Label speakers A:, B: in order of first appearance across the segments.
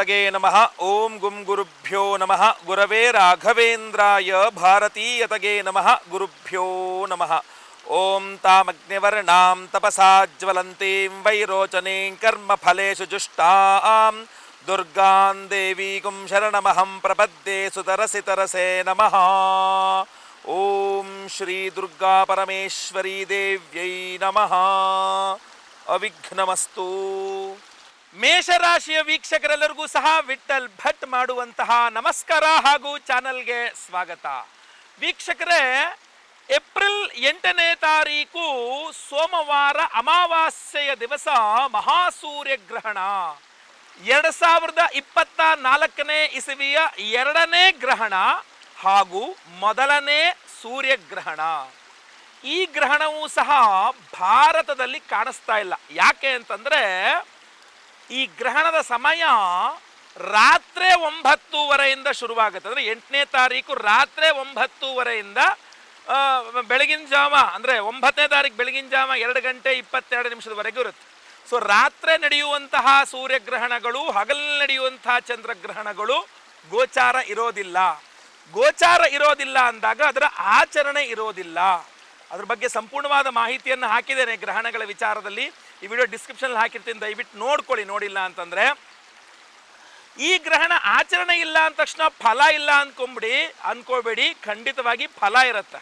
A: गणपतये नमः। ॐ गुं गुरुभ्यो नमः। गुरवे राघवेन्द्राय भारतीयतये नमः। गुरुभ्यो नमः। ॐ तामग्निवर्णां तपसा वैरोचने वैरोचनीं कर्मफलेषु जुष्टां। दुर्गां गुम शरणमहं प्रपद्ये सुतरसि तरसे नमः। ॐ श्रीदुर्गापरमेश्वरी देव्यै नमः। अविघ्नमस्तु। ಮೇಷರಾಶಿಯ ವೀಕ್ಷಕರೆಲ್ಲರಿಗೂ ಸಹ ವಿಠಲ್ ಭಟ್ ಮಾಡುವಂತಹ ನಮಸ್ಕಾರ ಹಾಗೂ ಚಾನಲ್ಗೆ ಸ್ವಾಗತ. ವೀಕ್ಷಕರೇ, ಏಪ್ರಿಲ್ ಎಂಟನೇ ತಾರೀಕು ಸೋಮವಾರ ಅಮಾವಾಸ್ಯೆಯ ದಿವಸ ಮಹಾಸೂರ್ಯ ಗ್ರಹಣ. ಎರಡು ಸಾವಿರದ ಇಪ್ಪತ್ತ ನಾಲ್ಕನೇ ಇಸವಿಯ ಎರಡನೇ ಗ್ರಹಣ ಹಾಗೂ ಮೊದಲನೇ ಸೂರ್ಯಗ್ರಹಣ ಈ ಗ್ರಹಣವೂ ಸಹ ಭಾರತದಲ್ಲಿ ಕಾಣಿಸ್ತಾ ಇಲ್ಲ. ಯಾಕೆ ಅಂತಂದ್ರೆ ಈ ಗ್ರಹಣದ ಸಮಯ ರಾತ್ರಿ ಒಂಬತ್ತೂವರೆಯಿಂದ ಶುರುವಾಗುತ್ತೆ. ಅಂದರೆ ಎಂಟನೇ ತಾರೀಕು ರಾತ್ರಿ ಒಂಬತ್ತೂವರೆಯಿಂದ ಬೆಳಗಿನ ಜಾವ, ಅಂದರೆ ಒಂಬತ್ತನೇ ತಾರೀಕು ಬೆಳಗಿನ ಜಾವ ಎರಡು ಗಂಟೆ ಇಪ್ಪತ್ತೆರಡು ನಿಮಿಷದವರೆಗೂ ಇರುತ್ತೆ. ಸೊ ರಾತ್ರಿ ನಡೆಯುವಂತಹ ಸೂರ್ಯಗ್ರಹಣಗಳು ಹಗಲು ನಡೆಯುವಂತಹ ಚಂದ್ರಗ್ರಹಣಗಳು ಗೋಚಾರ ಇರೋದಿಲ್ಲ. ಗೋಚಾರ ಇರೋದಿಲ್ಲ ಅಂದಾಗ ಅದರ ಆಚರಣೆ ಇರೋದಿಲ್ಲ. ಅದ್ರ ಬಗ್ಗೆ ಸಂಪೂರ್ಣವಾದ ಮಾಹಿತಿಯನ್ನು ಹಾಕಿದ್ದೇನೆ ಗ್ರಹಣಗಳ ವಿಚಾರದಲ್ಲಿ. ಈ ವಿಡಿಯೋ ಡಿಸ್ಕ್ರಿಪ್ಷನ್ ಹಾಕಿರ್ತೀನಿ, ದಯವಿಟ್ಟು ನೋಡ್ಕೊಳ್ಳಿ, ನೋಡಿಲ್ಲ ಅಂತಂದ್ರೆ. ಈ ಗ್ರಹಣ ಆಚರಣೆ ಇಲ್ಲ ಅಂದ ತಕ್ಷಣ ಫಲ ಇಲ್ಲ ಅನ್ಕೊಂಬಿಡಿ, ಅನ್ಕೋಬೇಡಿ, ಖಂಡಿತವಾಗಿ ಫಲ ಇರುತ್ತೆ.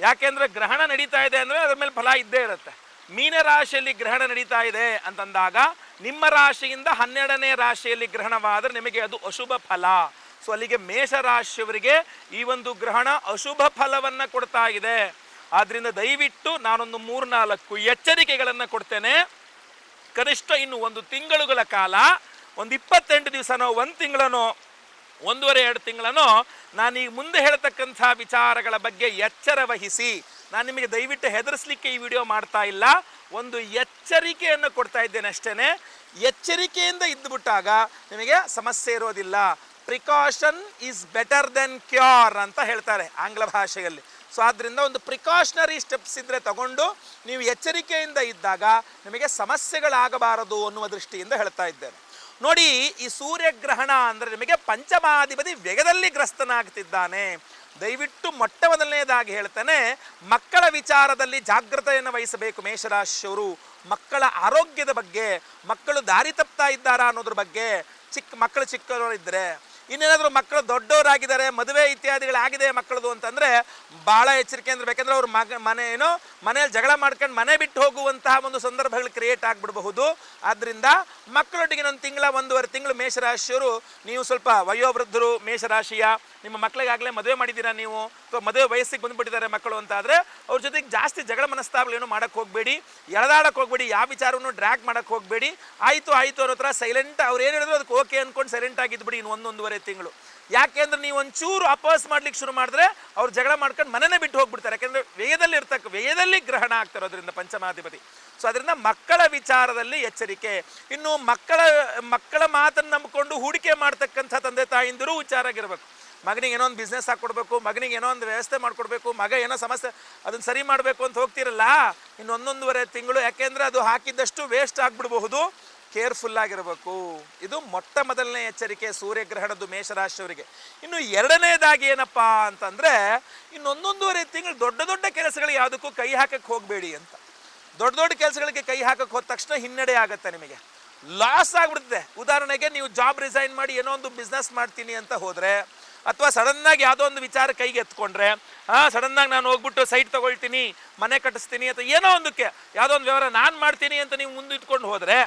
A: ಯಾಕೆಂದ್ರೆ ಗ್ರಹಣ ನಡೀತಾ ಇದೆ ಅಂದ್ರೆ ಅದ್ರ ಮೇಲೆ ಫಲ ಇದ್ದೇ ಇರುತ್ತೆ. ಮೀನ ರಾಶಿಯಲ್ಲಿ ಗ್ರಹಣ ನಡೀತಾ ಇದೆ ಅಂತಂದಾಗ ನಿಮ್ಮ ರಾಶಿಯಿಂದ ಹನ್ನೆರಡನೇ ರಾಶಿಯಲ್ಲಿ ಗ್ರಹಣವಾದರೆ ನಿಮಗೆ ಅದು ಅಶುಭ ಫಲ. ಸೊ ಅಲ್ಲಿಗೆ ಮೇಷ ರಾಶಿಯವರಿಗೆ ಈ ಒಂದು ಗ್ರಹಣ ಅಶುಭ ಫಲವನ್ನು ಕೊಡ್ತಾ ಇದೆ. ಆದ್ರಿಂದ ದಯವಿಟ್ಟು ನಾನೊಂದು ಮೂರ್ನಾಲ್ಕು ಎಚ್ಚರಿಕೆಗಳನ್ನು ಕೊಡ್ತೇನೆ. ಕನಿಷ್ಠ ಇನ್ನು ಒಂದು ತಿಂಗಳುಗಳ ಕಾಲ, ಒಂದು ಇಪ್ಪತ್ತೆಂಟು ದಿವಸನೋ, ಒಂದು ತಿಂಗಳನೋ, ಒಂದೂವರೆ, ಎರಡು ತಿಂಗಳನೋ, ನಾನು ಈಗ ಮುಂದೆ ಹೇಳ್ತಕ್ಕಂಥ ವಿಚಾರಗಳ ಬಗ್ಗೆ ಎಚ್ಚರ ವಹಿಸಿ, ನಾನು ನಿಮಗೆ ದಯವಿಟ್ಟು ಹೆದರಿಸ್ಲಿಕ್ಕೆ ಈ ವಿಡಿಯೋ ಮಾಡ್ತಾ ಇಲ್ಲ. ಒಂದು ಎಚ್ಚರಿಕೆಯನ್ನು ಕೊಡ್ತಾ ಇದ್ದೇನೆ ಅಷ್ಟೇ ಎಚ್ಚರಿಕೆಯಿಂದ ಇದ್ದುಬಿಟ್ಟಾಗ ನಿಮಗೆ ಸಮಸ್ಯೆ ಇರೋದಿಲ್ಲ. Precaution is better than cure ಅಂತ ಹೇಳ್ತಾರೆ ಆಂಗ್ಲ ಭಾಷೆಯಲ್ಲಿ. ಸೊ ಆದ್ದರಿಂದ ಒಂದು ಪ್ರಿಕಾಷನರಿ ಸ್ಟೆಪ್ಸ್ ಇದ್ದರೆ ತಗೊಂಡು ನೀವು ಎಚ್ಚರಿಕೆಯಿಂದ ಇದ್ದಾಗ ನಿಮಗೆ ಸಮಸ್ಯೆಗಳಾಗಬಾರದು ಅನ್ನುವ ದೃಷ್ಟಿಯಿಂದ ಹೇಳ್ತಾ ಇದ್ದೇನೆ. ನೋಡಿ, ಈ ಸೂರ್ಯಗ್ರಹಣ ಅಂದರೆ ನಿಮಗೆ ಪಂಚಮಾಧಿಪತಿ ವೇಗದಲ್ಲಿ ಗ್ರಸ್ತನಾಗ್ತಿದ್ದಾನೆ. ದಯವಿಟ್ಟು ಮೊಟ್ಟ ಮೊದಲನೇದಾಗಿ ಹೇಳ್ತಾನೆ, ಮಕ್ಕಳ ವಿಚಾರದಲ್ಲಿ ಜಾಗ್ರತೆಯನ್ನು ವಹಿಸಬೇಕು ಮೇಷರಾಶಿಯವರು. ಮಕ್ಕಳ ಆರೋಗ್ಯದ ಬಗ್ಗೆ, ಮಕ್ಕಳು ದಾರಿ ತಪ್ತಾ ಇದ್ದಾರಾ ಅನ್ನೋದ್ರ ಬಗ್ಗೆ ಚಿಕ್ಕ ಮಕ್ಕಳು ಚಿಕ್ಕವರಿದ್ದರೆ ಇನ್ನೇನಾದರೂ ಮಕ್ಕಳು ದೊಡ್ಡವರಾಗಿದ್ದಾರೆ, ಮದುವೆ ಇತ್ಯಾದಿಗಳಾಗಿದೆ ಮಕ್ಕಳದು ಅಂತಂದರೆ ಭಾಳ ಎಚ್ಚರಿಕೆ ಅಂದ್ರೆ ಬೇಕಂದ್ರೆ ಅವ್ರ ಮಗ, ಮನೆ ಏನು, ಮನೆಯಲ್ಲಿ ಜಗಳ ಮಾಡ್ಕೊಂಡು ಮನೆ ಬಿಟ್ಟು ಹೋಗುವಂತಹ ಒಂದು ಸಂದರ್ಭಗಳು ಕ್ರಿಯೇಟ್ ಆಗಿಬಿಡಬಹುದು. ಆದ್ದರಿಂದ ಮಕ್ಕಳೊಟ್ಟಿಗೆ ಒಂದು ತಿಂಗಳ ಒಂದೂವರೆ ತಿಂಗಳು ಮೇಷರಾಶಿಯವರು, ನೀವು ಸ್ವಲ್ಪ ವಯೋವೃದ್ಧರು, ಮೇಷರಾಶಿಯ, ನಿಮ್ಮ ಮಕ್ಕಳಿಗಾಗಲೇ ಮದುವೆ ಮಾಡಿದ್ದೀರಾ ನೀವು? ಅಥವಾ ಮದುವೆ ವಯಸ್ಸಿಗೆ ಬಂದುಬಿಟ್ಟಿದ್ದಾರೆ ಮಕ್ಕಳು ಅಂತ ಆದರೆ ಅವ್ರ ಜೊತೆಗೆ ಜಾಸ್ತಿ ಜಗಳ ಮನಸ್ತಾಪಗಳೇನು ಮಾಡೋಕ್ಕೆ ಹೋಗಬೇಡಿ ಎಳದಾಡಕ್ಕೆ ಹೋಗಬೇಡಿ, ಯಾವ ವಿಚಾರವನ್ನು ಡ್ರ್ಯಾಗ್ ಮಾಡೋಕ್ಕೆ ಹೋಗಬೇಡಿ. ಆಯಿತು ಆಯಿತು ಅನ್ನೋ ಥರ ಸೈಲೆಂಟ್ ಅವ್ರು ಏನು ಹೇಳಿದ್ರು ಅದಕ್ಕೆ ಓಕೆ ಅಂದ್ಕೊಂಡು ಸೈಲೆಂಟ್ ಆಗಿದ್ಬಿಡಿ ಇನ್ನು ಒಂದೊಂದುವರೆ ತಿಂಗಳು. ಯಾಕೆಂದ್ರೆ ನೀವು ಒಂಚೂರು ಅಪೋಸ್ ಮಾಡ್ಲಿಕ್ಕೆ ಶುರು ಮಾಡಿದ್ರೆ ಅವ್ರು ಜಗಳ ಮಾಡ್ಕೊಂಡು ಮನೆನೇ ಬಿಟ್ಟು ಹೋಗ್ಬಿಡ್ತಾರೆ. ಯಾಕೆಂದ್ರೆ ವೇಯದಲ್ಲಿ ಇರ್ತಕ್ಕ ವೇಯದಲ್ಲಿ ಗ್ರಹಣ ಆಗ್ತಿರೋದ್ರಿಂದ ಪಂಚಮಾಧಿಪತಿ. ಸೊ ಅದರಿಂದ ಮಕ್ಕಳ ವಿಚಾರದಲ್ಲಿ ಎಚ್ಚರಿಕೆ. ಇನ್ನು ಮಕ್ಕಳ ಮಕ್ಕಳ ಮಾತನ್ನು ನಂಬಿಕೊಂಡು ಹೂಡಿಕೆ ಮಾಡ್ತಕ್ಕಂಥ ತಂದೆ ತಾಯಿಂದಿರು ವಿಚಾರಾಗಿರ್ಬೇಕು ಮಗನಿಗೆ ಏನೋ ಒಂದು ಬಿಸ್ನೆಸ್ ಹಾಕ್ಕೊಡ್ಬೇಕು, ಮಗನಿಗೆ ಏನೋ ಒಂದು ವ್ಯವಸ್ಥೆ ಮಾಡಿಕೊಡ್ಬೇಕು, ಮಗ ಏನೋ ಸಮಸ್ಯೆ, ಅದನ್ನು ಸರಿ ಮಾಡಬೇಕು ಅಂತ ಹೋಗ್ತಿರಲ್ಲ, ಇನ್ನು ಒಂದೊಂದುವರೆ ತಿಂಗಳು, ಯಾಕೆಂದರೆ ಅದು ಹಾಕಿದ್ದಷ್ಟು ವೇಸ್ಟ್ ಆಗಿಬಿಡಬಹುದು. ಕೇರ್ಫುಲ್ ಆಗಿರಬೇಕು. ಇದು ಮೊಟ್ಟ ಮೊದಲನೇ ಎಚ್ಚರಿಕೆ ಸೂರ್ಯಗ್ರಹಣದ್ದು ಮೇಷರಾಶಿಯವರಿಗೆ. ಇನ್ನು ಎರಡನೇದಾಗಿ ಏನಪ್ಪ ಅಂತಂದರೆ ಇನ್ನೊಂದೊಂದೂವರೆ ತಿಂಗಳು ದೊಡ್ಡ ದೊಡ್ಡ ಕೆಲಸಗಳು ಯಾವುದಕ್ಕೂ ಕೈ ಹಾಕಕ್ಕೆ ಹೋಗಬೇಡಿ ಅಂತ. ದೊಡ್ಡ ದೊಡ್ಡ ಕೆಲಸಗಳಿಗೆ ಕೈ ಹಾಕಕ್ಕೆ ಹೋದ ತಕ್ಷಣ ಹಿನ್ನಡೆ ಆಗುತ್ತೆ ನಿಮಗೆ. ಲಾಸ್ ಆಗ್ಬಿಡುತ್ತೆ. ಉದಾಹರಣೆಗೆ ನೀವು ಜಾಬ್ ರಿಸೈನ್ ಮಾಡಿ ಏನೋ ಒಂದು ಬಿಸ್ನೆಸ್ ಮಾಡ್ತೀನಿ ಅಂತ ಹೋದ್ರೆ ಅಥವಾ ಸಡನ್ನಾಗಿ ಯಾವುದೋ ಒಂದು ವಿಚಾರ ಕೈಗೆ ಎತ್ಕೊಂಡ್ರೆ ಹಾಂ ಸಡನ್ನಾಗಿ ನಾನು ಹೋಗ್ಬಿಟ್ಟು ಸೈಟ್ ತಗೊಳ್ತೀನಿ, ಮನೆ ಕಟ್ಟಿಸ್ತೀನಿ ಅಥವಾ ಏನೋ ಒಂದಕ್ಕೆ ಯಾವುದೋ ಒಂದು ವ್ಯವಹಾರ ನಾನು ಮಾಡ್ತೀನಿ ಅಂತ ನೀವು ಮುಂದೆ ಇಟ್ಕೊಂಡು ಹೋದರೆ,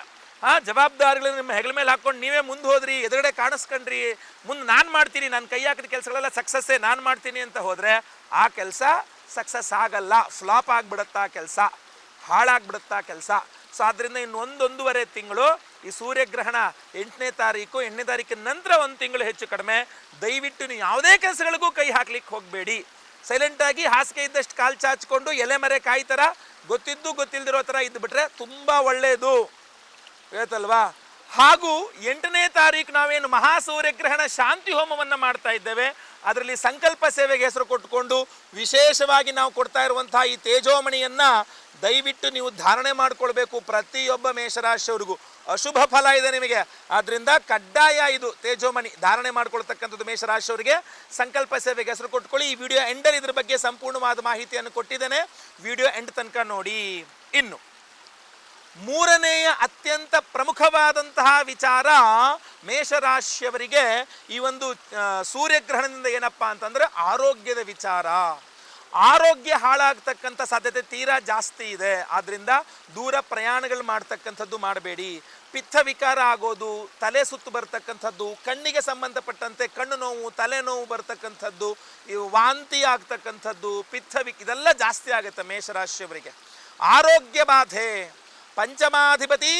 A: ಆ ಜವಾಬ್ದಾರಿಗಳನ್ನ ನಿಮ್ಮ ಹೆಗಲ ಮೇಲೆ ಹಾಕೊಂಡು ನೀವೇ ಮುಂದೆ ಹೋದ್ರಿ, ಎದುರುಗಡೆ ಕಾಣಿಸ್ಕೊಂಡ್ರಿ, ಮುಂದೆ ನಾನು ಮಾಡ್ತೀನಿ, ನಾನು ಕೈ ಹಾಕಿದ ಕೆಲಸಗಳೆಲ್ಲ ಸಕ್ಸಸ್ಸೇ ನಾನು ಮಾಡ್ತೀನಿ ಅಂತ ಹೋದರೆ, ಆ ಕೆಲಸ ಸಕ್ಸಸ್ ಆಗಲ್ಲ ಫ್ಲಾಪ್ ಆಗಿಬಿಡುತ್ತಾ ಕೆಲಸ, ಹಾಳಾಗ್ಬಿಡುತ್ತಾ ಕೆಲಸ. ಸೊ ಆದ್ದರಿಂದ ಇನ್ನು ಒಂದೊಂದೂವರೆ ತಿಂಗಳು ಈ ಸೂರ್ಯಗ್ರಹಣ ಎಂಟನೇ ತಾರೀಕು, ಎಂಟನೇ ತಾರೀಕಿನ ನಂತರ ಒಂದು ತಿಂಗಳು ಹೆಚ್ಚು ಕಡಿಮೆ. ದಯವಿಟ್ಟು ನೀವು ಯಾವುದೇ ಕೆಲಸಗಳಿಗೂ ಕೈ ಹಾಕ್ಲಿಕ್ಕೆ ಹೋಗಬೇಡಿ. ಸೈಲೆಂಟಾಗಿ ಹಾಸಿಗೆ ಇದ್ದಷ್ಟು ಕಾಲು ಚಾಚಿಕೊಂಡು ಎಲೆ ಮರೆ ಕಾಯಿ ಥರ ಗೊತ್ತಿದ್ದು ಗೊತ್ತಿಲ್ಲದಿರೋ ಥರ ಇದ್ದುಬಿಟ್ರೆ ತುಂಬ ಒಳ್ಳೆಯದು ಹೇಳ್ತಲ್ವಾ? ಹಾಗೂ ಎಂಟನೇ ತಾರೀಕು ನಾವೇನು ಮಹಾಸೂರ್ಯಗ್ರಹಣ ಶಾಂತಿ ಹೋಮವನ್ನು ಮಾಡ್ತಾ ಇದ್ದೇವೆ. ಅದರಲ್ಲಿ ಸಂಕಲ್ಪ ಸೇವೆಗೆ ಹೆಸರು ಕೊಟ್ಟುಕೊಂಡು ವಿಶೇಷವಾಗಿ ನಾವು ಕೊಡ್ತಾ ಇರುವಂತಹ ಈ ತೇಜೋಮಣಿಯನ್ನ ದಯವಿಟ್ಟು ನೀವು ಧಾರಣೆ ಮಾಡಿಕೊಳ್ಬೇಕು ಪ್ರತಿಯೊಬ್ಬ ಮೇಷರಾಶಿಯವರಿಗೂ. ಅಶುಭ ಫಲ ಇದೆ ನಿಮಗೆ. ಆದ್ದರಿಂದ ಕಡ್ಡಾಯ ಇದು ತೇಜೋಮಣಿ. ಧಾರಣೆ ಮಾಡ್ಕೊಳ್ತಕ್ಕಂಥದ್ದು ಮೇಷರಾಶಿಯವರಿಗೆ. ಸಂಕಲ್ಪ ಸೇವೆಗೆ ಹೆಸರು ಕೊಟ್ಕೊಳ್ಳಿ. ಈ ವಿಡಿಯೋ ಎಂಡಲ್ಲಿ ಇದ್ರ ಬಗ್ಗೆ ಸಂಪೂರ್ಣವಾದ ಮಾಹಿತಿಯನ್ನು ಕೊಟ್ಟಿದ್ದೇನೆ. ವಿಡಿಯೋ ಎಂಡ್ ತನಕ ನೋಡಿ. ಇನ್ನು, ಮೂರನೆಯ ಅತ್ಯಂತ ಪ್ರಮುಖವಾದಂತಹ ವಿಚಾರ ಮೇಷರಾಶಿಯವರಿಗೆ ಈ ಒಂದು ಸೂರ್ಯಗ್ರಹಣದಿಂದ ಏನಪ್ಪ ಅಂತಂದ್ರೆ ಆರೋಗ್ಯದ ವಿಚಾರ. ಆರೋಗ್ಯ ಹಾಳಾಗ್ತಕ್ಕಂಥ ಸಾಧ್ಯತೆ ತೀರಾ ಜಾಸ್ತಿ ಇದೆ. ಆದ್ದರಿಂದ ದೂರ ಪ್ರಯಾಣಗಳು ಮಾಡ್ತಕ್ಕಂಥದ್ದು ಮಾಡಬೇಡಿ. ಪಿತ್ತ ವಿಕಾರ ಆಗೋದು, ತಲೆ ಸುತ್ತು ಬರ್ತಕ್ಕಂಥದ್ದು, ಕಣ್ಣಿಗೆ ಸಂಬಂಧಪಟ್ಟಂತೆ ಕಣ್ಣು ನೋವು ತಲೆನೋವು ಬರ್ತಕ್ಕಂಥದ್ದು ವಾಂತಿ ಆಗ್ತಕ್ಕಂಥದ್ದು, ಪಿತ್ತ ವಿ ಇದೆಲ್ಲ ಜಾಸ್ತಿ ಆಗುತ್ತೆ ಮೇಷರಾಶಿಯವರಿಗೆ. ಆರೋಗ್ಯ ಬಾಧೆ, ಪಂಚಮಾಧಿಪತಿ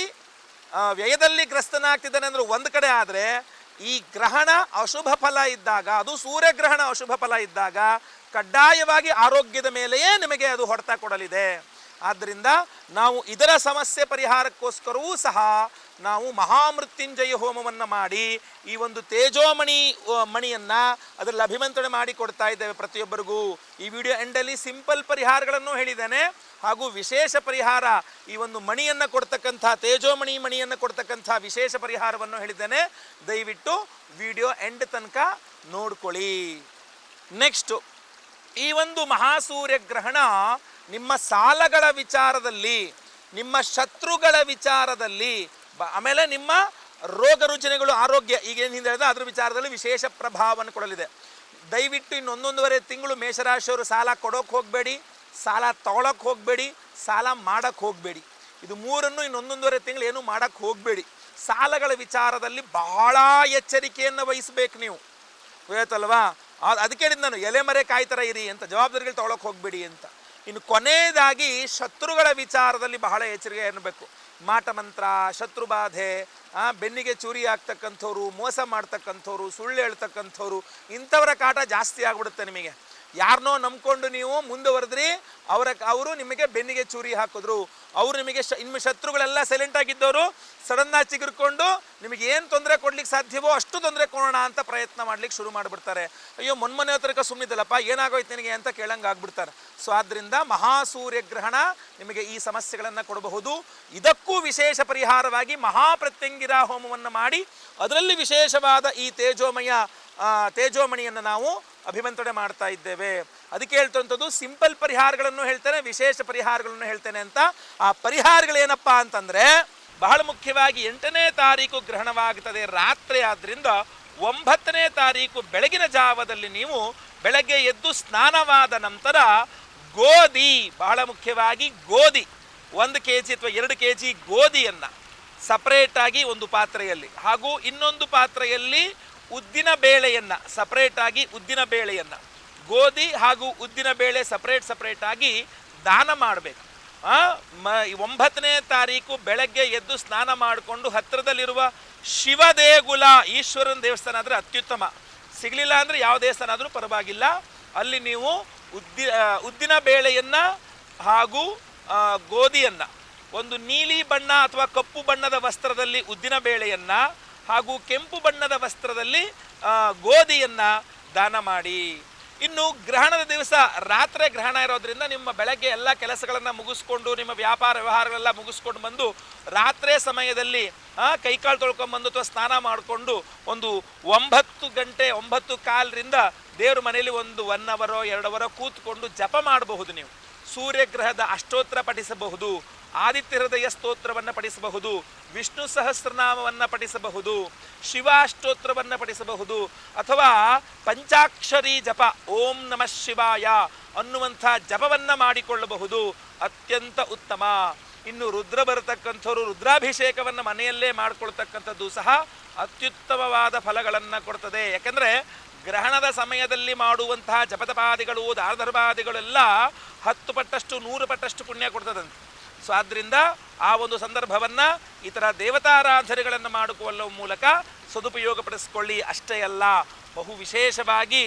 A: ವ್ಯಯದಲ್ಲಿ ಗ್ರಸ್ತನಾಗ್ತಿದ್ದಾನೆ ಅಂದ್ರೆ ಒಂದು ಕಡೆ ಆದರೆ ಈ ಗ್ರಹಣ ಅಶುಭ ಫಲ ಇದ್ದಾಗ, ಅದು ಸೂರ್ಯಗ್ರಹಣ ಅಶುಭ ಫಲ ಇದ್ದಾಗ ಕಡ್ಡಾಯವಾಗಿ ಆರೋಗ್ಯದ ಮೇಲೆಯೇ ನಿಮಗೆ ಅದು ಹೊಡೆತ ಕೊಡಲಿದೆ. ಆದ್ದರಿಂದ ನಾವು ಇದರ ಸಮಸ್ಯೆ ಪರಿಹಾರಕ್ಕೋಸ್ಕರವೂ ಸಹ ನಾವು ಮಹಾಮೃತ್ಯುಂಜಯ ಹೋಮವನ್ನು ಮಾಡಿ ಈ ಒಂದು ತೇಜೋಮಣಿ ಮಣಿಯನ್ನು ಅದರಲ್ಲಿ ಅಭಿಮಂತ್ರಣೆ ಮಾಡಿ ಕೊಡ್ತಾ ಇದ್ದೇವೆ ಪ್ರತಿಯೊಬ್ಬರಿಗೂ. ಈ ವಿಡಿಯೋ ಎಂಡಲ್ಲಿ ಸಿಂಪಲ್ ಪರಿಹಾರಗಳನ್ನು ಹೇಳಿದ್ದೇನೆ. ಹಾಗೂ ವಿಶೇಷ ಪರಿಹಾರ ಈ ಒಂದು ಮಣಿಯನ್ನು ಕೊಡ್ತಕ್ಕಂಥ, ತೇಜೋಮಣಿ ಮಣಿಯನ್ನು ಕೊಡ್ತಕ್ಕಂಥ ವಿಶೇಷ ಪರಿಹಾರವನ್ನು ಹೇಳಿದ್ದೇನೆ. ದಯವಿಟ್ಟು ವಿಡಿಯೋ ಎಂಡ್ ತನಕ ನೋಡ್ಕೊಳ್ಳಿ. ನೆಕ್ಸ್ಟು ಈ ಒಂದು ಮಹಾಸೂರ್ಯ ಗ್ರಹಣ ನಿಮ್ಮ ಸಾಲಗಳ ವಿಚಾರದಲ್ಲಿ, ನಿಮ್ಮ ಶತ್ರುಗಳ ವಿಚಾರದಲ್ಲಿ ಆಮೇಲೆ ನಿಮ್ಮ ರೋಗ ರುಜಿನಗಳು, ಆರೋಗ್ಯ, ಈಗ ಏನು ಹಿಂದೆ ಹೇಳಿದೆ, ಅದ್ರ ವಿಚಾರದಲ್ಲಿ ವಿಶೇಷ ಪ್ರಭಾವವನ್ನು ಕೊಡಲಿದೆ. ದಯವಿಟ್ಟು ಇನ್ನೊಂದೊಂದುವರೆ ತಿಂಗಳು ಮೇಷರಾಶಿಯವರು ಸಾಲ ಕೊಡೋಕೆ ಹೋಗಬೇಡಿ, ಸಾಲ ತಗೊಳಕ್ಕೆ ಹೋಗಬೇಡಿ, ಸಾಲ ಮಾಡಕ್ಕೆ ಹೋಗಬೇಡಿ. ಇದು ಮೂರನ್ನು ಇನ್ನೊಂದೊಂದುವರೆ ತಿಂಗಳು ಏನು ಮಾಡಕ್ಕೆ ಹೋಗಬೇಡಿ. ಸಾಲಗಳ ವಿಚಾರದಲ್ಲಿ ಬಹಳ ಎಚ್ಚರಿಕೆಯನ್ನು ವಹಿಸಬೇಕು ನೀವು. ಗೊತ್ತಲ್ವಾ ಅದಕ್ಕೆ ನಾನು ಎಲೆ ಮರೆ ಕಾಯ್ತರ ಇರಿ ಅಂತ, ಜವಾಬ್ದಾರಿಗಳು ತೊಗೊಳಕ್ಕೆ ಹೋಗಬೇಡಿ ಅಂತ. ಇನ್ನು ಕೊನೆಯದಾಗಿ ಶತ್ರುಗಳ ವಿಚಾರದಲ್ಲಿ ಬಹಳ ಎಚ್ಚರಿಕೆ ಇರಬೇಕು ಮಾಟ ಮಂತ್ರ ಶತ್ರು ಬಾಧೆ ಬೆನ್ನಿಗೆ ಚೂರಿ ಆಗ್ತಕ್ಕಂಥವ್ರು, ಮೋಸ ಮಾಡ್ತಕ್ಕಂಥವ್ರು, ಸುಳ್ಳು ಹೇಳ್ತಕ್ಕಂಥವ್ರು, ಇಂಥವರ ಕಾಟ ಜಾಸ್ತಿ ಆಗ್ಬಿಡುತ್ತೆ ನಿಮಗೆ. ಯಾರನ್ನೋ ನಂಬ್ಕೊಂಡು ನೀವು ಮುಂದುವರೆದ್ರಿ ಅವರ ಅವರು ನಿಮಗೆ ಬೆನ್ನಿಗೆ ಚೂರಿ ಹಾಕಿದ್ರು. ಅವರು ನಿಮಗೆ ಶ ಇನ್ನು ಶತ್ರುಗಳೆಲ್ಲ ಸೈಲೆಂಟ್ ಆಗಿದ್ದವರು ಸಡನ್ನಾಗಿ ಚಿಗುರ್ಕೊಂಡು ನಿಮಗೆ ಏನು ತೊಂದರೆ ಕೊಡ್ಲಿಕ್ಕೆ ಸಾಧ್ಯವೋ ಅಷ್ಟು ತೊಂದರೆ ಕೊಡೋಣ ಅಂತ ಪ್ರಯತ್ನ ಮಾಡ್ಲಿಕ್ಕೆ ಶುರು ಮಾಡಿಬಿಡ್ತಾರೆ. ಅಯ್ಯೋ ಮೊನ್ಮನೆ ಹತ್ರಕ್ಕೆ ಸುಮ್ಮನಿದ್ದಲ್ಲಪ್ಪ ಏನಾಗೋಯ್ತು ನಿನಗೆ ಅಂತ ಕೇಳಂಗೆ ಆಗ್ಬಿಡ್ತಾರೆ. ಸೊ ಆದ್ದರಿಂದ ಮಹಾಸೂರ್ಯ ಗ್ರಹಣ ನಿಮಗೆ ಈ ಸಮಸ್ಯೆಗಳನ್ನು ಕೊಡಬಹುದು. ಇದಕ್ಕೂ ವಿಶೇಷ ಪರಿಹಾರವಾಗಿ ಮಹಾಪ್ರತ್ಯಂಗಿರ ಹೋಮವನ್ನು ಮಾಡಿ, ಅದರಲ್ಲಿ ವಿಶೇಷವಾದ ಈ ತೇಜೋಮಯ ತೇಜೋಮಣಿಯನ್ನು ನಾವು ಅಭಿಮಂತ್ರಣೆ ಮಾಡ್ತಾ ಇದ್ದೇವೆ. ಅದಕ್ಕೆ ಹೇಳ್ತಂಥದ್ದು ಸಿಂಪಲ್ ಪರಿಹಾರಗಳನ್ನು ಹೇಳ್ತೇನೆ, ವಿಶೇಷ ಪರಿಹಾರಗಳನ್ನು ಹೇಳ್ತೇನೆ ಅಂತ. ಆ ಪರಿಹಾರಗಳೇನಪ್ಪ ಅಂತಂದ್ರೆ, ಬಹಳ ಮುಖ್ಯವಾಗಿ ಎಂಟನೇ ತಾರೀಕು ಗ್ರಹಣವಾಗುತ್ತದೆ ರಾತ್ರಿ ಆದ್ದರಿಂದ ಒಂಬತ್ತನೇ ತಾರೀಕು ಬೆಳಗಿನ ಜಾವದಲ್ಲಿ ನೀವು ಬೆಳಗ್ಗೆ ಎದ್ದು ಸ್ನಾನವಾದ ನಂತರ ಗೋಧಿ, ಬಹಳ ಮುಖ್ಯವಾಗಿ ಗೋಧಿ, ಒಂದು ಕೆ ಜಿ ಅಥವಾ ಎರಡು ಕೆ ಜಿ ಗೋಧಿಯನ್ನು ಸಪ್ರೇಟಾಗಿ ಒಂದು ಪಾತ್ರೆಯಲ್ಲಿ ಹಾಗೂ ಇನ್ನೊಂದು ಪಾತ್ರೆಯಲ್ಲಿ ಉದ್ದಿನ ಬೇಳೆಯನ್ನು ಸಪ್ರೇಟಾಗಿ ಉದ್ದಿನ ಬೇಳೆಯನ್ನು, ಗೋಧಿ ಹಾಗೂ ಉದ್ದಿನ ಬೇಳೆ ಸಪ್ರೇಟ್ ಸಪ್ರೇಟಾಗಿ ದಾನ ಮಾಡಬೇಕು. ಮ ಒಂಬತ್ತನೇ ತಾರೀಕು ಬೆಳಗ್ಗೆ ಎದ್ದು ಸ್ನಾನ ಮಾಡಿಕೊಂಡು ಹತ್ತಿರದಲ್ಲಿರುವ ಶಿವದೇಗುಲ ಈಶ್ವರನ ದೇವಸ್ಥಾನ ಆದರೆ ಅತ್ಯುತ್ತಮ. ಸಿಗಲಿಲ್ಲ ಅಂದರೆ ಯಾವ ದೇವಸ್ಥಾನ ಆದರೂ ಪರವಾಗಿಲ್ಲ. ಅಲ್ಲಿ ನೀವು ಉದ್ದಿ ಉದ್ದಿನ ಬೇಳೆಯನ್ನು ಹಾಗೂ ಗೋಧಿಯನ್ನು, ಒಂದು ನೀಲಿ ಬಣ್ಣ ಅಥವಾ ಕಪ್ಪು ಬಣ್ಣದ ವಸ್ತ್ರದಲ್ಲಿ ಉದ್ದಿನ ಬೇಳೆಯನ್ನ ಹಾಗೂ ಕೆಂಪು ಬಣ್ಣದ ವಸ್ತ್ರದಲ್ಲಿ ಗೋಧಿಯನ್ನು ದಾನ ಮಾಡಿ. ಇನ್ನು ಗ್ರಹಣದ ದಿವಸ ರಾತ್ರಿ ಗ್ರಹಣ ಇರೋದ್ರಿಂದ ನಿಮ್ಮ ಬೆಳಗ್ಗೆ ಎಲ್ಲ ಕೆಲಸಗಳನ್ನು ಮುಗಿಸ್ಕೊಂಡು, ನಿಮ್ಮ ವ್ಯಾಪಾರ ವ್ಯವಹಾರಗಳೆಲ್ಲ ಮುಗಿಸ್ಕೊಂಡು ಬಂದು, ರಾತ್ರಿ ಸಮಯದಲ್ಲಿ ಕೈಕಾಲು ತೊಳ್ಕೊಂಬಂದು ಅಥವಾ ಸ್ನಾನ ಮಾಡಿಕೊಂಡು ಒಂದು ಒಂಬತ್ತು ಗಂಟೆ, ಒಂಬತ್ತು ಕಾಲರಿಂದ ದೇವ್ರ ಮನೆಯಲ್ಲಿ ಒಂದು ಒನ್ ಅವರೋ ಎರಡು ಅವರೋ ಕೂತ್ಕೊಂಡು ಜಪ ಮಾಡಬಹುದು ನೀವು. ಸೂರ್ಯಗ್ರಹದ ಅಷ್ಟೋತ್ತರ ಪಠಿಸಬಹುದು. ಆದಿತ್ಯ ಹೃದಯ ಸ್ತೋತ್ರವನ್ನು ಪಠಿಸಬಹುದು, ವಿಷ್ಣು ಸಹಸ್ರನಾಮವನ್ನು ಪಠಿಸಬಹುದು, ಶಿವಾಷ್ಟೋತ್ರವನ್ನು ಪಠಿಸಬಹುದು, ಅಥವಾ ಪಂಚಾಕ್ಷರಿ ಜಪ, ಓಂ ನಮಃ ಶಿವಾಯ ಅನ್ನುವಂಥ ಜಪವನ್ನು ಮಾಡಿಕೊಳ್ಳಬಹುದು, ಅತ್ಯಂತ ಉತ್ತಮ. ಇನ್ನು ರುದ್ರ ಬರತಕ್ಕಂಥವ್ರು ರುದ್ರಾಭಿಷೇಕವನ್ನು ಮನೆಯಲ್ಲೇ ಮಾಡಿಕೊಳ್ತಕ್ಕಂಥದ್ದು ಸಹ ಅತ್ಯುತ್ತಮವಾದ ಫಲಗಳನ್ನು ಕೊಡ್ತದೆ. ಯಾಕಂದರೆ ಗ್ರಹಣದ ಸಮಯದಲ್ಲಿ ಮಾಡುವಂತಹ ಜಪತಪಾದಿಗಳು ದಾರ್ಧರ್ಪಾದಿಗಳೆಲ್ಲ ಹತ್ತು ಪಟ್ಟಷ್ಟು, ನೂರು ಪಟ್ಟಷ್ಟು ಪುಣ್ಯ ಕೊಡ್ತದಂತೆ. ಸೊ ಆದ್ದರಿಂದ ಆ ಒಂದು ಸಂದರ್ಭವನ್ನು ಈ ಥರ ದೇವತಾರಾಧನೆಗಳನ್ನು ಮಾಡಿಕೊಳ್ಳುವ ಮೂಲಕ ಸದುಪಯೋಗಪಡಿಸ್ಕೊಳ್ಳಿ. ಅಷ್ಟೇ ಅಲ್ಲ, ಬಹು ವಿಶೇಷವಾಗಿ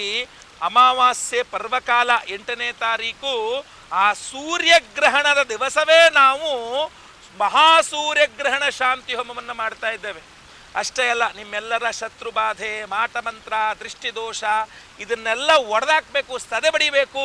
A: ಅಮಾವಾಸ್ಯೆ ಪರ್ವಕಾಲ ಎಂಟನೇ ತಾರೀಕು ಆ ಸೂರ್ಯಗ್ರಹಣದ ದಿವಸವೇ ನಾವು ಮಹಾಸೂರ್ಯಗ್ರಹಣ ಶಾಂತಿ ಹೋಮವನ್ನು ಮಾಡ್ತಾ ಇದ್ದೇವೆ. ಅಷ್ಟೇ ಅಲ್ಲ, ನಿಮ್ಮೆಲ್ಲರ ಶತ್ರು ಬಾಧೆ, ಮಾಟಮಂತ್ರ, ದೃಷ್ಟಿದೋಷ, ಇದನ್ನೆಲ್ಲ ಒಡೆದಾಕ್ಬೇಕು ಸದೆ ಬಡಿಬೇಕು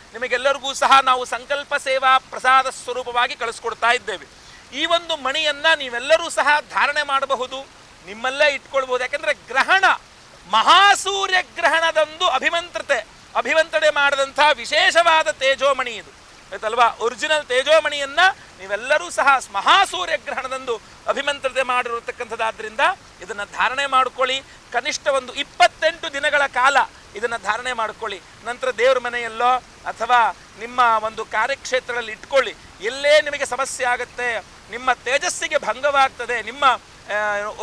A: ನಿಮಗೆಲ್ಲರಿಗೂ ಸಹ ನಾವು ಸಂಕಲ್ಪ ಸೇವಾ ಪ್ರಸಾದ ಸ್ವರೂಪವಾಗಿ ಕಳಿಸ್ಕೊಡ್ತಾ ಇದ್ದೇವೆ. ಈ ಒಂದು ಮಣಿಯನ್ನು ನೀವೆಲ್ಲರೂ ಸಹ ಧಾರಣೆ ಮಾಡಬಹುದು, ನಿಮ್ಮಲ್ಲೇ ಇಟ್ಕೊಳ್ಬಹುದು. ಯಾಕೆಂದರೆ ಗ್ರಹಣ ಮಹಾಸೂರ್ಯ ಗ್ರಹಣದಂದು ಅಭಿಮಂತ್ರತೆ, ಅಭಿಮಂತ್ರಣೆ ಮಾಡಿದಂಥ ವಿಶೇಷವಾದ ತೇಜೋಮಣಿ ಇದು. ಆಯ್ತಲ್ವಾ? ಒರಿಜಿನಲ್ ತೇಜೋಮಣಿಯನ್ನ ನೀವೆಲ್ಲರೂ ಸಹ ಮಹಾಸೂರ್ಯ ಗ್ರಹಣದಂದು ಅಭಿಮಂತ್ರತೆ ಮಾಡಿರತಕ್ಕಂಥದ್ದಾದ್ರಿಂದ ಇದನ್ನ ಧಾರಣೆ ಮಾಡ್ಕೊಳ್ಳಿ. ಕನಿಷ್ಠ ಒಂದು ಇಪ್ಪತ್ತೆಂಟು ದಿನಗಳ ಕಾಲ ಇದನ್ನ ಧಾರಣೆ ಮಾಡ್ಕೊಳ್ಳಿ. ನಂತರ ದೇವ್ರ ಮನೆಯಲ್ಲೋ ಅಥವಾ ನಿಮ್ಮ ಒಂದು ಕಾರ್ಯಕ್ಷೇತ್ರದಲ್ಲಿ ಇಟ್ಕೊಳ್ಳಿ. ಎಲ್ಲೇ ನಿಮಗೆ ಸಮಸ್ಯೆ ಆಗುತ್ತೆ, ನಿಮ್ಮ ತೇಜಸ್ಸಿಗೆ ಭಂಗವಾಗ್ತದೆ, ನಿಮ್ಮ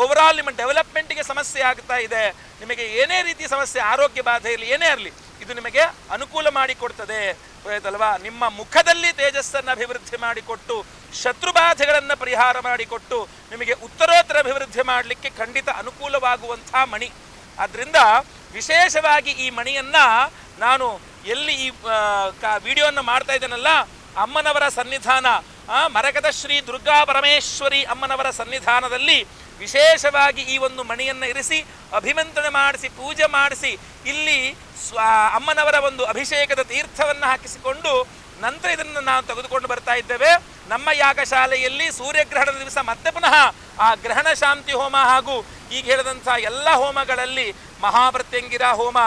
A: ಓವರಾಲ್ ನಿಮ್ಮ ಡೆವಲಪ್ಮೆಂಟ್ಗೆ ಸಮಸ್ಯೆ ಆಗ್ತಾ ಇದೆ, ನಿಮಗೆ ಏನೇ ರೀತಿ ಸಮಸ್ಯೆ, ಆರೋಗ್ಯ ಬಾಧೆ ಇರಲಿ ಏನೇ ಇರಲಿ, ಇದು ನಿಮಗೆ ಅನುಕೂಲ ಮಾಡಿಕೊಡ್ತದೆ ಆಯ್ತಲ್ವಾ ನಿಮ್ಮ ಮುಖದಲ್ಲಿ ತೇಜಸ್ಸನ್ನು ಅಭಿವೃದ್ಧಿ ಮಾಡಿಕೊಟ್ಟು ಶತ್ರುಬಾಧೆಗಳನ್ನು ಪರಿಹಾರ ಮಾಡಿಕೊಟ್ಟು, ನಿಮಗೆ ಉತ್ತರೋತ್ತರ ಅಭಿವೃದ್ಧಿ ಮಾಡಲಿಕ್ಕೆ ಖಂಡಿತ ಅನುಕೂಲವಾಗುವಂಥ ಮಣಿ. ಆದ್ದರಿಂದ ವಿಶೇಷವಾಗಿ ಈ ಮಣಿಯನ್ನು ನಾನು ಎಲ್ಲಿ ಈ ವಿಡಿಯೋವನ್ನು ಮಾಡ್ತಾ ಇದ್ದೇನಲ್ಲ, ಅಮ್ಮನವರ ಸನ್ನಿಧಾನ ಮರಕದ ಶ್ರೀ ದುರ್ಗಾ ಪರಮೇಶ್ವರಿ ಅಮ್ಮನವರ ಸನ್ನಿಧಾನದಲ್ಲಿ ವಿಶೇಷವಾಗಿ ಈ ಒಂದು ಮಣಿಯನ್ನು ಇರಿಸಿ, ಅಭಿಮಂತ್ರಣ ಮಾಡಿಸಿ, ಪೂಜೆ ಮಾಡಿಸಿ, ಇಲ್ಲಿ ಸ್ವ, ಅಮ್ಮನವರ ಒಂದು ಅಭಿಷೇಕದ ತೀರ್ಥವನ್ನು ಹಾಕಿಸಿಕೊಂಡು ನಂತರ ಇದನ್ನು ನಾವು ತೆಗೆದುಕೊಂಡು ಬರ್ತಾ ಇದ್ದೇವೆ. ನಮ್ಮ ಯಾಗಶಾಲೆಯಲ್ಲಿ ಸೂರ್ಯಗ್ರಹಣದ ದಿವಸ ಮತ್ತೆ ಪುನಃ ಆ ಗ್ರಹಣ ಶಾಂತಿ ಹೋಮ ಹಾಗೂ ಈಗ ಹೇಳಿದಂಥ ಎಲ್ಲ ಹೋಮಗಳಲ್ಲಿ ಮಹಾಮೃತ್ಯಂಗಿರ ಹೋಮ,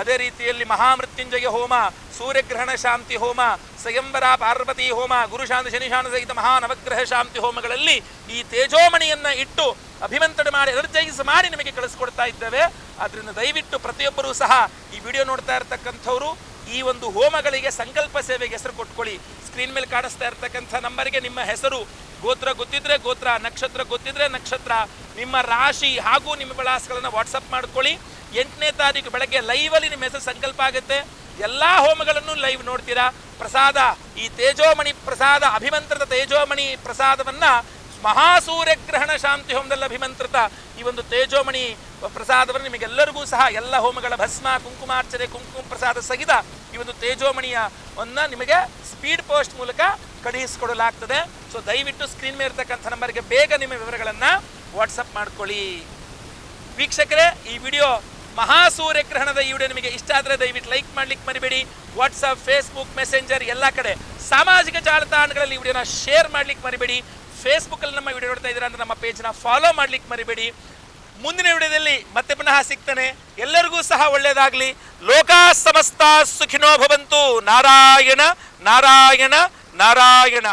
A: ಅದೇ ರೀತಿಯಲ್ಲಿ ಮಹಾಮೃತ್ಯುಂಜಯ ಹೋಮ, ಸೂರ್ಯಗ್ರಹಣ ಶಾಂತಿ ಹೋಮ ಸ್ವಯಂವರ ಪಾರ್ವತಿ, ಹೋಮ, ಗುರುಶಾಂತಿ ಶನಿಶಾನ ಸಹಿತ ಮಹಾ ನವಗ್ರಹ ಶಾಂತಿ ಹೋಮಗಳಲ್ಲಿ ಈ ತೇಜೋಮಣಿಯನ್ನು ಇಟ್ಟು ಅಭಿಮಂತ್ರಣ ಮಾಡಿ ಎನರ್ಜೈಸ್ ಮಾಡಿ ನಿಮಗೆ ಕಳಿಸ್ಕೊಡ್ತಾ ಇದ್ದೇವೆ. ಆದ್ದರಿಂದ ದಯವಿಟ್ಟು ಪ್ರತಿಯೊಬ್ಬರೂ ಸಹ ಈ ವಿಡಿಯೋ ನೋಡ್ತಾ ಇರತಕ್ಕಂಥವ್ರು, ಈ ಒಂದು ಹೋಮಗಳಿಗೆ ಸಂಕಲ್ಪ ಸೇವೆಗೆ ಹೆಸರು ಕೊಟ್ಕೊಳ್ಳಿ. ಸ್ಕ್ರೀನ್ ಮೇಲೆ ಕಾಣಿಸ್ತಾ ಇರ್ತಕ್ಕಂಥ ನಂಬರ್ಗೆ ನಿಮ್ಮ ಹೆಸರು, ಗೋತ್ರ ಗೊತ್ತಿದ್ರೆ ಗೋತ್ರ, ನಕ್ಷತ್ರ ಗೊತ್ತಿದ್ರೆ ನಕ್ಷತ್ರ, ನಿಮ್ಮ ರಾಶಿ ಹಾಗೂ ನಿಮ್ಮ ವಿಳಾಸಗಳನ್ನು ವಾಟ್ಸಪ್ ಮಾಡ್ಕೊಳ್ಳಿ. ಎಂಟನೇ ತಾರೀಕು ಬೆಳಗ್ಗೆ ಲೈವಲ್ಲಿ ನಿಮ್ಮ ಹೆಸರು ಸಂಕಲ್ಪ ಆಗುತ್ತೆ. ಎಲ್ಲ ಹೋಮಗಳನ್ನು ಲೈವ್ ನೋಡ್ತೀರಾ? ಪ್ರಸಾದ, ಈ ತೇಜೋಮಣಿ ಪ್ರಸಾದ, ಅಭಿಮಂತ್ರದ ತೇಜೋಮಣಿ ಪ್ರಸಾದವನ್ನ ಮಹಾಸೂರ್ಯ ಗ್ರಹಣ ಶಾಂತಿ ಹೋಮದಲ್ಲಿ ಅಭಿಮಂತ್ರಿತ ಈ ಒಂದು ತೇಜೋಮಣಿ ಪ್ರಸಾದವನ್ನು ನಿಮಗೆಲ್ಲರಿಗೂ ಸಹ ಎಲ್ಲ ಹೋಮಗಳ ಭಸ್ಮ ಕುಂಕುಮಾರ್ಚನೆ ಕುಂಕುಮ ಪ್ರಸಾದ ಸಹಿತ ಈ ಒಂದು ತೇಜೋಮಣಿಯ ಒನ್ನ ನಿಮಗೆ ಸ್ಪೀಡ್ ಪೋಸ್ಟ್ ಮೂಲಕ ಕಳುಹಿಸಿಕೊಡಲಾಗ್ತದೆ. ಸೊ ದಯವಿಟ್ಟು ಸ್ಕ್ರೀನ್ ಮೇಲೆ ಇರ್ತಕ್ಕಂಥ ನಂಬರ್ಗೆ ಬೇಗ ನಿಮ್ಮ ವಿವರಗಳನ್ನು ವಾಟ್ಸಪ್ ಮಾಡ್ಕೊಳ್ಳಿ. ವೀಕ್ಷಕರೇ, ಈ ವಿಡಿಯೋ ಮಹಾಸೂರ್ಯ ಸೂರ್ಯಗ್ರಹಣದ ಈ ವಿಡಿಯೋ ನಿಮಗೆ ಇಷ್ಟ ಆದರೆ ದಯವಿಟ್ಟು ಲೈಕ್ ಮಾಡ್ಲಿಕ್ಕೆ ಮರಿಬೇಡಿ. ವಾಟ್ಸಪ್ ಫೇಸ್ಬುಕ್ ಮೆಸೆಂಜರ್ ಎಲ್ಲ ಕಡೆ ಸಾಮಾಜಿಕ ಜಾಲತಾಣಗಳಲ್ಲಿ ಈ ವಿಡಿಯೋನ ಶೇರ್ ಮಾಡ್ಲಿಕ್ಕೆ ಮರಿಬೇಡಿ. ಫೇಸ್ಬುಕ್ಕಲ್ಲಿ ನಮ್ಮ ವಿಡಿಯೋ ನೋಡ್ತಾ ಇದ್ದೀರಾ ಅಂದ್ರೆ ನಮ್ಮ ಪೇಜ್ನ ಫಾಲೋ ಮಾಡ್ಲಿಕ್ಕೆ ಮರಿಬೇಡಿ. ಮುಂದಿನ ವಿಡಿಯೋದಲ್ಲಿ ಮತ್ತೆ ಪುನಃ ಸಿಗ್ತಾನೆ. ಎಲ್ಲರಿಗೂ ಸಹ ಒಳ್ಳೆಯದಾಗಲಿ ಲೋಕ ಸಮಸ್ತ ಸುಖಿನೋ ಭವಂತು. ನಾರಾಯಣ ನಾರಾಯಣ ನಾರಾಯಣ.